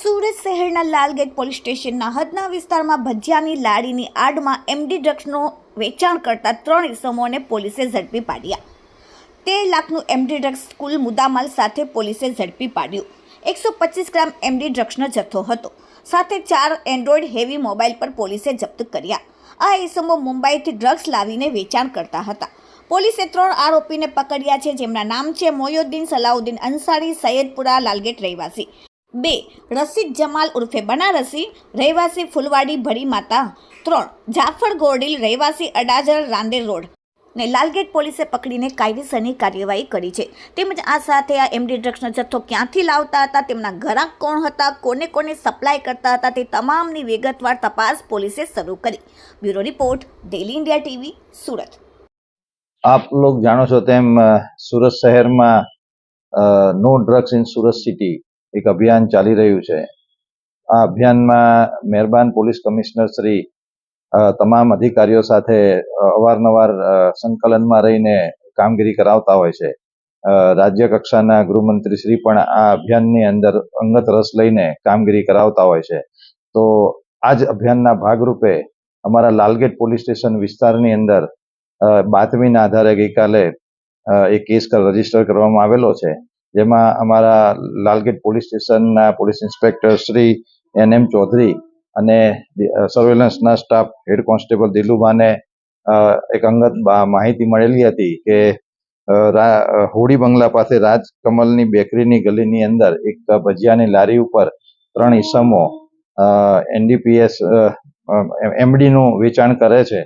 સુરત શહેરના લાલગેટ પોલીસ સ્ટેશનના હદના વિસ્તારમાં ભજીયાની લારીની આડમાં એમડી ડ્રગ્સનો વેચાણ કરતા ત્રણ ઇસમોને પોલીસે ઝડપી પાડ્યા. તેર લાખનું એમડી ડ્રગ્સ કુલ મુદ્દામાલ સાથે પોલીસે ઝડપી પાડ્યું. એકસો પચીસ ગ્રામ એમડી ડ્રગ્સનો જથ્થો હતો. સાથે ચાર એન્ડ્રોઈડ હેવી મોબાઈલ પર પોલીસે જપ્ત કર્યા. આ ઇસમો મુંબઈથી ડ્રગ્સ લાવીને વેચાણ કરતા હતા. પોલીસે ત્રણ આરોપીને પકડ્યા છે, જેમના નામ છે મોયુદ્દીન સલાઉદ્દીન અંસારી, સૈયદપુરા, લાલગેટ રહેવાસી. બે રસીદ જમાલ ઉર્ફે બનારસી, રહેવાસી ફુલવાડી ભરી માતા. ત્રણ, જાફર ગોરડીલ રહેવાસી અડાજર રાંદેર રોડ. ને લાલગેટ પોલીસે પકડીને કાયદેસરની કાર્યવાહી કરી છે. તેમજ આ સાથે આ એમડી ડ્રગ્સનો જથ્થો ક્યાંથી લાવતા હતા, તેમના ઘરાક કોણ હતા, કોને કોને સપ્લાય કરતા હતા, તે તમામની વિગતવાર તપાસ પોલીસે શરૂ કરી. Bureau report daily India TV, Surat. આપ લોગ જાણો છો તેમ સુરત શહેરમાં નો ડ્રગ્સ ઇન સુરત સિટી. એક અભિયાન ચાલી રહ્યું છે. આ અભિયાનમાં મહેરબાન પોલીસ કમિશનર શ્રી તમામ અધિકારીઓ સાથે અવારનવાર સંકલનમાં રહીને કામગીરી કરાવતા હોય છે. રાજ્ય કક્ષાના ગૃહમંત્રી શ્રી પણ આ અભિયાનની અંદર અંગત રસ લઈને કામગીરી કરાવતા હોય છે. તો આ જ અભિયાનના ભાગરૂપે અમારા લાલગેટ પોલીસ સ્ટેશન વિસ્તારની અંદર બાતમીના આધારે ગઈકાલે એક કેસ રજિસ્ટર કરવામાં આવેલો છે. જેમાં અમારા લાલગેટ પોલીસ સ્ટેશનના police inspector Shri N M Chaudhary અને સર્વેલન્સના સ્ટાફ હેડ કોન્સ્ટેબલ દિલુભાને અ, એક અંગત માહિતી મળેલી હતી કે હોડી બંગલા પાસે રાજકમલની બેકરીની ગલીની અંદર એક ભજીયાની લારી ઉપર ત્રણ ઈસમો એનડીપીએસ એમડીનું વેચાણ કરે છે.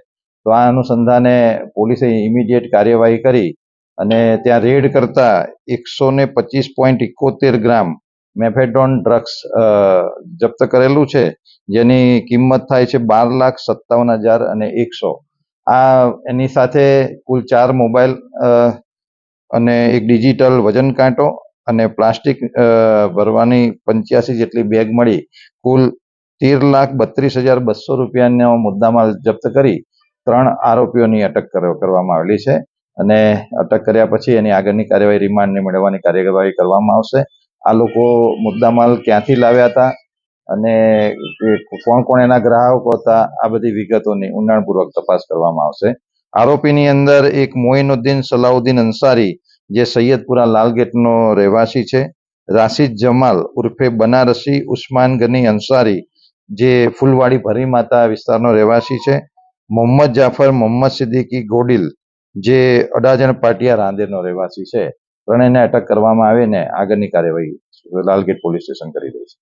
તો આ અનુસંધાને પોલીસે ઇમિડિયેટ કાર્યવાહી કરી અને ત્યાં રેડ કરતા એકસો ને પચીસ પોઈન્ટ ઇકોતેર ગ્રામ મેફેડોન ડ્રગ્સ જપ્ત કરેલું છે, જેની કિંમત થાય છે બાર લાખ સત્તાવન હજાર અને એકસો. આ, એની સાથે કુલ ચાર મોબાઈલ અને એક ડિજિટલ વજન કાંટો અને પ્લાસ્ટિક ભરવાની પંચ્યાસી જેટલી બેગ મળી. કુલ તેર લાખ બત્રીસ હજાર બસો રૂપિયાનો મુદ્દામાલ જપ્ત કરી ત્રણ આરોપીઓની અટક કર- કરવામાં આવેલી છે. અને અટક કર્યા પછી એની આગળની કાર્યવાહી રિમાન્ડને મેળવવાની કાર્યવાહી કરવામાં આવશે. આ લોકો મુદ્દામાલ ક્યાંથી લાવ્યા હતા અને કોણ કોણ એના ગ્રાહકો હતા, આ બધી વિગતોની ઊંડાણપૂર્વક તપાસ કરવામાં આવશે. આરોપીની અંદર એક મોઇનુદ્દીન સલાઉદ્દીન અંસારી, જે સૈયદપુરા લાલગેટનો રહેવાસી છે. રાશિદ જમાલ ઉર્ફે બનારસી ઉસ્માન ગની અંસારી, જે ફૂલવાડી ભરી માતા વિસ્તારનો રહેવાસી છે. મોહમ્મદ જાફર, મોહમ્મદ સિદ્દીકી ગોડિલ જે અડાજણ પાટિયા રાંદેરનો રહેવાસી છે, ત્રણેયને અટક કરવામાં આવીને આગળની કાર્યવાહી લાલગેટ પોલીસ સ્ટેશન કરી રહી છે.